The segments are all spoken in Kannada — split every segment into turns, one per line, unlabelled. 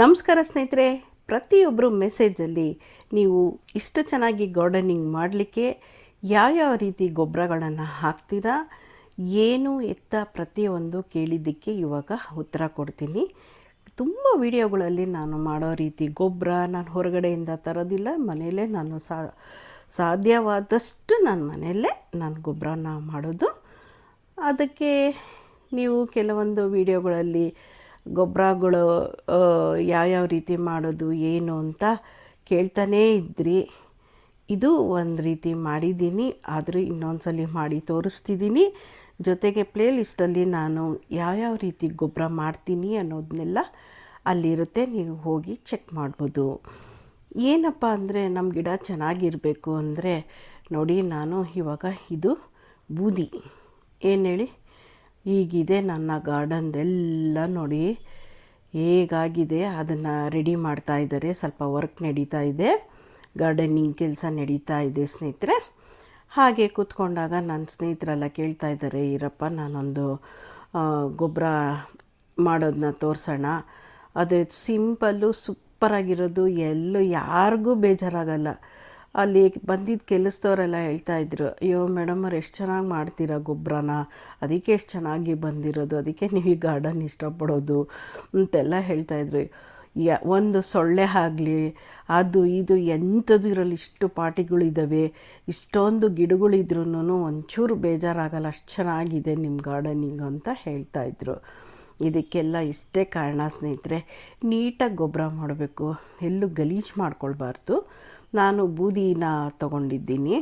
ನಮಸ್ಕಾರ ಸ್ನೇಹಿತರೆ ಪ್ರತಿಯೊಬ್ಬರು ಮೆಸೇಜಲ್ಲಿ ನೀವು ಇಷ್ಟು ಚೆನ್ನಾಗಿ ಗಾರ್ಡನಿಂಗ್ ಮಾಡಲಿಕ್ಕೆ ಯಾವ್ಯಾವ ರೀತಿ ಗೊಬ್ಬರಗಳನ್ನು ಹಾಕ್ತೀರಾ, ಏನು ಎತ್ತ ಪ್ರತಿಯೊಂದು ಕೇಳಿದ್ದಕ್ಕೆ ಇವಾಗ ಉತ್ತರ ಕೊಡ್ತೀನಿ. ತುಂಬ ವಿಡಿಯೋಗಳಲ್ಲಿ ನಾನು ಮಾಡೋ ರೀತಿ ಗೊಬ್ಬರ ನಾನು ಹೊರಗಡೆಯಿಂದ ತರೋದಿಲ್ಲ, ಮನೆಯಲ್ಲೇ ನಾನು ಸಾ, ಸಾಧ್ಯವಾದಷ್ಟು ನಾನು ಮನೆಯಲ್ಲೇ ನಾನು ಗೊಬ್ಬರನ ಮಾಡೋದು. ಅದಕ್ಕೆ ನೀವು ಕೆಲವೊಂದು ವಿಡಿಯೋಗಳಲ್ಲಿ ಗೊಬ್ಬರಗಳು ಯಾವ್ಯಾವ ರೀತಿ ಮಾಡೋದು, ಏನು ಅಂತ ಕೇಳ್ತಾನೇ ಇದ್ರಿ. ಇದು ಒಂದು ರೀತಿ ಮಾಡಿದ್ದೀನಿ, ಆದರೂ ಇನ್ನೊಂದ್ಸಲಿ ಮಾಡಿ ತೋರಿಸ್ತಿದ್ದೀನಿ. ಜೊತೆಗೆ ಪ್ಲೇ ಲಿಸ್ಟಲ್ಲಿ ನಾನು ಯಾವ್ಯಾವ ರೀತಿ ಗೊಬ್ಬರ ಮಾಡ್ತೀನಿ ಅನ್ನೋದನ್ನೆಲ್ಲ ಅಲ್ಲಿರುತ್ತೆ, ನೀವು ಹೋಗಿ ಚೆಕ್ ಮಾಡ್ಬೋದು. ಏನಪ್ಪ ಅಂದರೆ ನಮ್ಮ ಗಿಡ ಚೆನ್ನಾಗಿರಬೇಕು ಅಂದರೆ ನೋಡಿ, ನಾನು ಇವಾಗ ಇದು ಬೂದಿ. ಏನು ಹೇಳಿ? ಹೀಗಿದೆ ನನ್ನ ಗಾರ್ಡನ್ದೆಲ್ಲ ನೋಡಿ ಹೇಗಾಗಿದೆ ಅದನ್ನು ರೆಡಿ ಮಾಡ್ತಾ ಇದ್ದಾರೆ. ಸ್ವಲ್ಪ ವರ್ಕ್ ನಡೀತಾ ಇದೆ. ಗಾರ್ಡನಿಂಗ್ ಕೆಲಸ ನಡೀತಾ ಇದೆ ಸ್ನೇಹಿತರೆ. ಹಾಗೆ ಕೂತ್ಕೊಂಡಾಗ ನನ್ನ ಸ್ನೇಹಿತರೆಲ್ಲ ಕೇಳ್ತಾ ಇದ್ದಾರೆ, ಈರಪ್ಪ, ನಾನೊಂದು ಗೊಬ್ಬರ ಮಾಡೋದನ್ನ ತೋರಿಸೋಣ. ಅದು ಸಿಂಪಲ್ಲು ಸೂಪರಾಗಿರೋದು ಎಲ್ಲೂ ಯಾರಿಗೂ ಬೇಜಾರಾಗಲ್ಲ. ಅಲ್ಲಿ ಬಂದಿದ್ದ ಕೆಲಸದವರೆಲ್ಲ ಹೇಳ್ತಾ ಇದ್ರು, ಅಯ್ಯೋ ಮೇಡಮ್ ಅವ್ರು ಎಷ್ಟು ಚೆನ್ನಾಗಿ ಮಾಡ್ತೀರಾ ಗೊಬ್ಬರನ ಅದಕ್ಕೆ ಎಷ್ಟು ಚೆನ್ನಾಗಿ ಬಂದಿರೋದು? ಅದಕ್ಕೆ ನೀವು ಈ ಗಾರ್ಡನ್ ಇಷ್ಟಪಡೋದು? ಅಂತೆಲ್ಲ ಹೇಳ್ತಾಯಿದ್ರು ಯ, ಒಂದು ಸೊಳ್ಳೆ ಆಗಲಿ, ಅದು ಇದು ಎಂಥದ್ದು ಇರಲಿ, ಇಷ್ಟು ಪಾಟಿಗಳಿದ್ದಾವೆ ಇಷ್ಟೊಂದು ಗಿಡಗಳಿದ್ರೂ ಒಂಚೂರು ಬೇಜಾರಾಗಲ್ಲ, ಅಷ್ಟು ಚೆನ್ನಾಗಿದೆ ನಿಮ್ಮ ಗಾರ್ಡನಿಂಗ್ ಅಂತ ಹೇಳ್ತಾಯಿದ್ರು ಇದಕ್ಕೆಲ್ಲ ಇಷ್ಟೇ ಕಾರಣ ಸ್ನೇಹಿತರೆ, ನೀಟಾಗಿ ಗೊಬ್ಬರ ಮಾಡಬೇಕು, ಎಲ್ಲೂ ಗಲೀಜು ಮಾಡ್ಕೊಳ್ಬಾರ್ದು. ನಾನು ಬೂದಿನ ತಗೊಂಡಿದ್ದೀನಿ.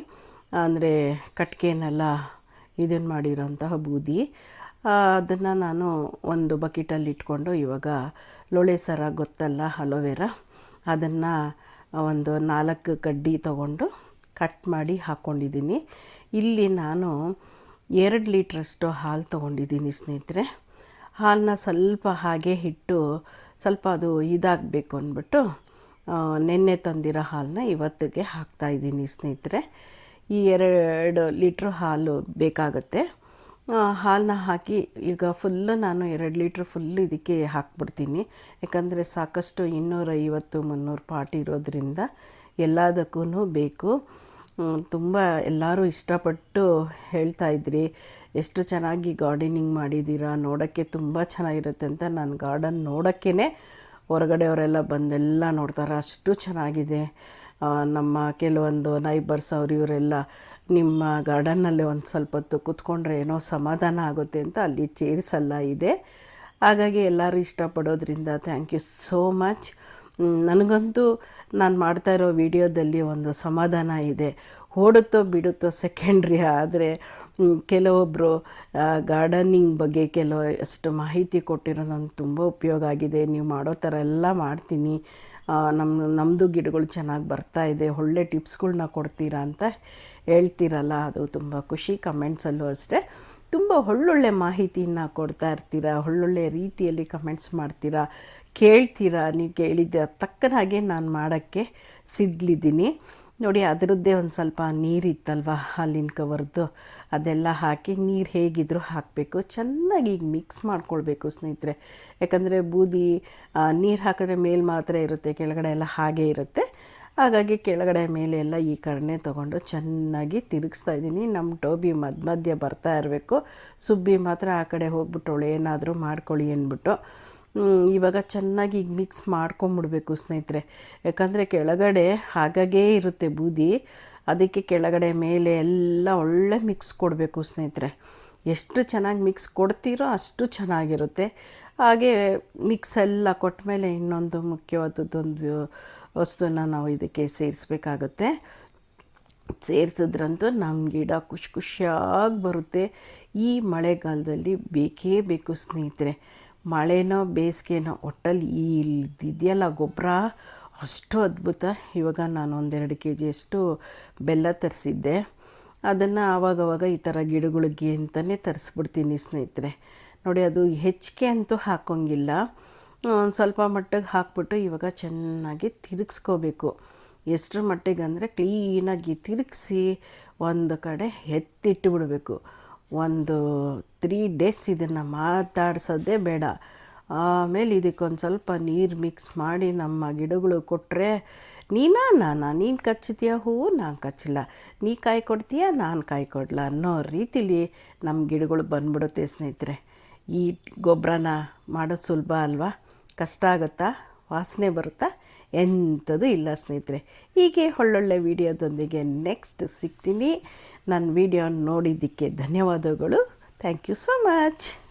ಅಂದರೆ ಕಟ್ಗೆನೆಲ್ಲ ಇದನ್ನು ಮಾಡಿರೋಂತಹ ಬೂದಿ. ಅದನ್ನು ನಾನು ಒಂದು ಬಕೆಟಲ್ಲಿ ಇಟ್ಕೊಂಡು ಇವಾಗ ಲೋಳೆ ಸರ, ಗೊತ್ತಲ್ಲ, ಅಲೋವೆರಾ, ಅದನ್ನು ಒಂದು ನಾಲ್ಕು ಕಡ್ಡಿ ತಗೊಂಡು ಕಟ್ ಮಾಡಿ ಹಾಕ್ಕೊಂಡಿದ್ದೀನಿ ಇಲ್ಲಿ ನಾನು ಎರಡು ಲೀಟ್ರಷ್ಟು ಹಾಲು ತೊಗೊಂಡಿದ್ದೀನಿ ಸ್ನೇಹಿತರೆ. ಹಾಲನ್ನ ಸ್ವಲ್ಪ ಹಾಗೆ ಇಟ್ಟು ಸ್ವಲ್ಪ ಅದು ಇದಾಗಬೇಕು ಅಂದ್ಬಿಟ್ಟು ನೆನ್ನೆ ತಂದಿರೋ ಹಾಲನ್ನ ಇವತ್ತಿಗೆ ಹಾಕ್ತಾಯಿದ್ದೀನಿ ಸ್ನೇಹಿತರೆ. ಈ ಎರಡು ಲೀಟ್ರ್ ಹಾಲು ಬೇಕಾಗುತ್ತೆ. ಹಾಲನ್ನ ಹಾಕಿ ಈಗ ಫುಲ್ಲು ನಾನು ಎರಡು ಲೀಟ್ರ್ ಫುಲ್ ಇದಕ್ಕೆ ಹಾಕ್ಬಿಡ್ತೀನಿ. ಯಾಕಂದರೆ ಸಾಕಷ್ಟು ಇನ್ನೂರೈವತ್ತು ಮುನ್ನೂರು ಪಾಟ್ ಇರೋದ್ರಿಂದ ಎಲ್ಲದಕ್ಕೂ ಬೇಕು. ತುಂಬ ಎಲ್ಲರೂ ಇಷ್ಟಪಟ್ಟು ಹೇಳ್ತಾಯಿದ್ರಿ ಎಷ್ಟು ಚೆನ್ನಾಗಿ ಗಾರ್ಡನಿಂಗ್ ಮಾಡಿದ್ದೀರಾ, ನೋಡೋಕ್ಕೆ ತುಂಬ ಚೆನ್ನಾಗಿರುತ್ತೆ ಅಂತ ನಾನು ಗಾರ್ಡನ್ ನೋಡೋಕ್ಕೇ ಹೊರಗಡೆಯವರೆಲ್ಲ ಬಂದೆಲ್ಲ ನೋಡ್ತಾರೆ. ಅಷ್ಟು ಚೆನ್ನಾಗಿದೆ. ನಮ್ಮ ಕೆಲವೊಂದು ನೈಬರ್ಸ್ ಅವರು ಇವರೆಲ್ಲ ನಿಮ್ಮ ಗಾರ್ಡನ್ನಲ್ಲಿ ಒಂದು ಸ್ವಲ್ಪ ಹೊತ್ತು ಕೂತ್ಕೊಂಡ್ರೆ ಏನೋ ಸಮಾಧಾನ ಆಗುತ್ತೆ ಅಂತ ಅಲ್ಲಿ ಚೇರ್ಸ್ ಇದೆ. ಹಾಗಾಗಿ ಎಲ್ಲರೂ ಇಷ್ಟಪಡೋದ್ರಿಂದ ಥ್ಯಾಂಕ್ ಯು ಸೋ ಮಚ್ ನನಗಂತೂ ನಾನು ಮಾಡ್ತಾ ಇರೋ ವಿಡಿಯೋದಲ್ಲಿ ಒಂದು ಸಮಾಧಾನ ಇದೆ. ಓಡುತ್ತೋ ಬಿಡುತ್ತೋ ಸೆಕೆಂಡ್ರಿ ಆದರೆ ಕೆಲವೊಬ್ಬರು ಗಾರ್ಡನಿಂಗ್ ಬಗ್ಗೆ ಕೆಲವು ಅಷ್ಟು ಮಾಹಿತಿ ಕೊಟ್ಟಿರೋ ನನಗೆ ತುಂಬ ಉಪಯೋಗ ಆಗಿದೆ. ನೀವು ಮಾಡೋ ಥರ ಎಲ್ಲ ಮಾಡ್ತೀನಿ. ನಮ್ಮ ನಮ್ಮದು ಗಿಡಗಳು ಚೆನ್ನಾಗಿ ಬರ್ತಾ ಇದೆ. ಒಳ್ಳೆ ಟಿಪ್ಸ್ಗಳನ್ನ ಕೊಡ್ತೀರಾ ಅಂತ ಹೇಳ್ತೀರಲ್ಲ, ಅದು ತುಂಬ ಖುಷಿ. ಕಮೆಂಟ್ಸಲ್ಲೂ ಅಷ್ಟೇ. ತುಂಬ ಒಳ್ಳೊಳ್ಳೆ ಮಾಹಿತಿಯನ್ನು ಕೊಡ್ತಾ ಇರ್ತೀರಾ? ಒಳ್ಳೊಳ್ಳೆ ರೀತಿಯಲ್ಲಿ ಕಮೆಂಟ್ಸ್ ಮಾಡ್ತೀರಾ? ಕೇಳ್ತೀರಾ? ನೀವು ಕೇಳಿದ ತಕ್ಕನಾಗೆ ನಾನು ಮಾಡೋಕ್ಕೆ ಸಿದ್ಲಿದ್ದೀನಿ. ನೋಡಿ, ಅದರದ್ದೇ ಒಂದು ಸ್ವಲ್ಪ ನೀರಿತ್ತಲ್ವ ಹಾಲಿನ ಕವರ್ದು? ಅದೆಲ್ಲ ಹಾಕಿ ನೀರು ಹೇಗಿದ್ದರೂ ಹಾಕಬೇಕು. ಚೆನ್ನಾಗಿ ಈಗ ಮಿಕ್ಸ್ ಮಾಡ್ಕೊಳ್ಬೇಕು ಸ್ನೇಹಿತರೆ. ಯಾಕಂದರೆ ಬೂದಿ ನೀರು ಹಾಕಿದ್ರೆ ಮೇಲೆ ಮಾತ್ರ ಇರುತ್ತೆ, ಕೆಳಗಡೆ ಎಲ್ಲ ಹಾಗೆ ಇರುತ್ತೆ. ಹಾಗಾಗಿ ಕೆಳಗಡೆ ಮೇಲೆ ಎಲ್ಲ ಈ ಕರ್ಣೆ ತೊಗೊಂಡು ಚೆನ್ನಾಗಿ ತಿರುಗಿಸ್ತಾ ಇದ್ದೀನಿ. ನಮ್ಮ ಟೋಬಿ ಮಧ್ಯ ಮಧ್ಯ ಬರ್ತಾ ಇರಬೇಕು. ಸುಬ್ಬಿ ಮಾತ್ರ ಆ ಕಡೆ ಹೋಗ್ಬಿಟ್ಟವಳು ಏನಾದರೂ ಮಾಡ್ಕೊಳ್ಳಿ ಅಂದ್ಬಿಟ್ಟು. ಇವಾಗ ಚೆನ್ನಾಗಿ ಈಗ ಮಿಕ್ಸ್ ಮಾಡ್ಕೊಂಬಿಡ್ಬೇಕು ಸ್ನೇಹಿತರೆ. ಯಾಕಂದರೆ ಕೆಳಗಡೆ ಹಾಗಾಗೇ ಇರುತ್ತೆ ಬೂದಿ. ಅದಕ್ಕೆ ಕೆಳಗಡೆ ಮೇಲೆ ಎಲ್ಲ ಒಳ್ಳೆ ಮಿಕ್ಸ್ ಕೊಡಬೇಕು ಸ್ನೇಹಿತರೆ. ಎಷ್ಟು ಚೆನ್ನಾಗಿ ಮಿಕ್ಸ್ ಕೊಡ್ತೀರೋ ಅಷ್ಟು ಚೆನ್ನಾಗಿರುತ್ತೆ. ಹಾಗೆ ಮಿಕ್ಸ್ ಎಲ್ಲ ಕೊಟ್ಟ ಮೇಲೆ ಇನ್ನೊಂದು ಮುಖ್ಯವಾದದ್ದೊಂದು ವಸ್ತುನ ನಾವು ಇದಕ್ಕೆ ಸೇರಿಸ್ಬೇಕಾಗುತ್ತೆ. ಸೇರಿಸಿದ್ರಂತೂ ನಮ್ಮ ಗಿಡ ಖುಷಿ ಖುಷಿಯಾಗಿ ಬರುತ್ತೆ. ಈ ಮಳೆಗಾಲದಲ್ಲಿ ಬೇಕೇ ಬೇಕು ಸ್ನೇಹಿತರೆ. ಮಳೆನೋ ಬೇಸಿಗೆನೋ ಒಟ್ಟಲ್ಲಿ ಈ ಗೊಬ್ಬರ? ಅಷ್ಟು ಅದ್ಭುತ. ಇವಾಗ ನಾನು ಒಂದೆರಡು ಕೆ ಜಿಯಷ್ಟು ಬೆಲ್ಲ ತರಿಸಿದ್ದೆ. ಅದನ್ನು ಆವಾಗವಾಗ ಈ ಥರ ಗಿಡಗಳಿಗೆ ಅಂತಲೇ ತರಿಸ್ಬಿಡ್ತೀನಿ ಸ್ನೇಹಿತರೆ. ನೋಡಿ, ಅದು ಹೆಚ್ಚಿಗೆ ಅಂತೂ ಹಾಕೋಂಗಿಲ್ಲ. ಒಂದು ಸ್ವಲ್ಪ ಮಟ್ಟಿಗೆ ಹಾಕ್ಬಿಟ್ಟು ಇವಾಗ ಚೆನ್ನಾಗಿ ತಿರುಗಿಸ್ಕೋಬೇಕು. ಎಷ್ಟರ ಮಟ್ಟಿಗೆ ಅಂದರೆ ಕ್ಲೀನಾಗಿ ತಿರುಗಿಸಿ ಒಂದು ಕಡೆ ಎತ್ತಿಟ್ಟು ಬಿಡಬೇಕು ಒಂದು ತ್ರೀ ಡೇಸ್ ಇದನ್ನು ಮಾತಾಡ್ಸೋದೇ ಬೇಡ. ಆಮೇಲೆ ಇದಕ್ಕೊಂದು ಸ್ವಲ್ಪ ನೀರು ಮಿಕ್ಸ್ ಮಾಡಿ ನಮ್ಮ ಗಿಡಗಳು ಕೊಟ್ಟರೆ ನೀನಾ ನಾನಾ, ನೀನು ಕಚ್ಚುತ್ತೀಯ ಹೂವು ನಾನು ಕಚ್ಚಿಲ್ಲ. ನೀ ಕಾಯಿ ಕೊಡ್ತೀಯ? ನಾನು ಕಾಯಿ ಕೊಡಲ್ಲ ಅನ್ನೋ ರೀತಿಲಿ ನಮ್ಮ ಗಿಡಗಳು ಬಂದ್ಬಿಡುತ್ತೆ ಸ್ನೇಹಿತರೆ. ಈ ಗೊಬ್ಬರನ ಮಾಡೋದು ಸುಲಭ ಅಲ್ವಾ? ಕಷ್ಟ ಆಗುತ್ತಾ? ವಾಸನೆ ಬರುತ್ತಾ? ಎಂಥದ್ದು ಇಲ್ಲ ಸ್ನೇಹಿತರೆ. ಹೀಗೆ ಒಳ್ಳೊಳ್ಳೆ ವಿಡಿಯೋದೊಂದಿಗೆ ನೆಕ್ಸ್ಟ್ ಸಿಗ್ತೀನಿ. ನನ್ನ ವಿಡಿಯೋ ನೋಡಿದ್ದಕ್ಕೆ ಧನ್ಯವಾದಗಳು. Thank you so much